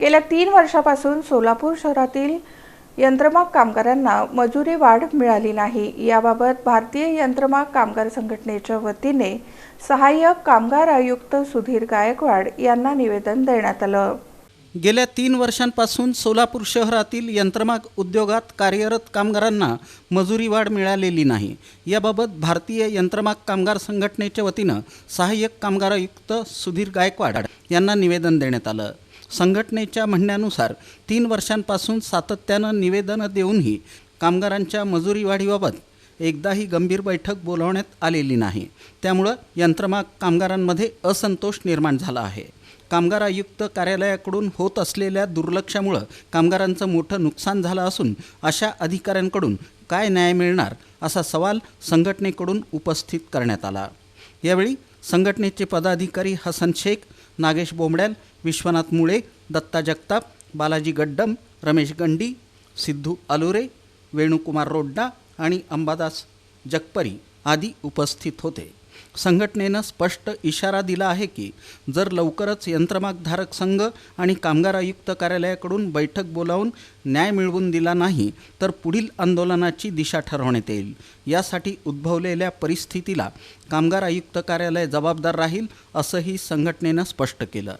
गेल्या तीन वर्षापासून सोलापूर शहरातील यंत्रमाग कामगारांना मजुरी वाढ मिळाली नाही. याबाबत भारतीय यंत्रमाग कामगार संघटनेच्या वतीने सहाय्यक कामगार आयुक्त सुधीर गायकवाड यांना निवेदन देण्यात आलं. गेल्या तीन वर्षांपासून सोलापूर शहरातील यंत्रमाग उद्योगात कार्यरत कामगारांना मजुरी वाढ मिळालेली नाही. याबाबत भारतीय यंत्रमाग कामगार संघटनेच्या वतीनं सहाय्यक कामगार आयुक्त सुधीर गायकवाड यांना निवेदन देण्यात आलं. संघटनेच्या म्हणण्यानुसार तीन वर्षांपासून सातत्यानं निवेदनं देऊनही कामगारांच्या मजुरी वाढीबाबत एकदाही गंभीर बैठक बोलावण्यात आलेली नाही. त्यामुळं यंत्रमाग कामगारांमध्ये असंतोष निर्माण झाला आहे. कामगार आयुक्त कार्यालयाकडून होत असलेल्या दुर्लक्षामुळं कामगारांचं मोठं नुकसान झालं असून अशा अधिकाऱ्यांकडून काय न्याय मिळणार असा सवाल संघटनेकडून उपस्थित करण्यात आला. यावेळी संघटनेचे पदाधिकारी हसन शेख नागेश बोंबड्याल विश्वनाथ मुळे दत्ता जगताप बालाजी गड्डम रमेश गंडी सिद्धू आलुरे वेणुकुमार रोड्डा आणि अंबादास जगपरी आदी उपस्थित होते. संघटनेनं स्पष्ट इशारा दिला आहे की जर लवकरच यंत्रमागधारक संघ आणि कामगार आयुक्त कार्यालयाकडून बैठक बोलावून न्याय मिळवून दिला नाही तर पुढील आंदोलनाची दिशा ठरवण्यात येईल. यासाठी उद्भवलेल्या परिस्थितीला कामगार आयुक्त कार्यालय जबाबदार राहील असंही संघटनेनं स्पष्ट केलं.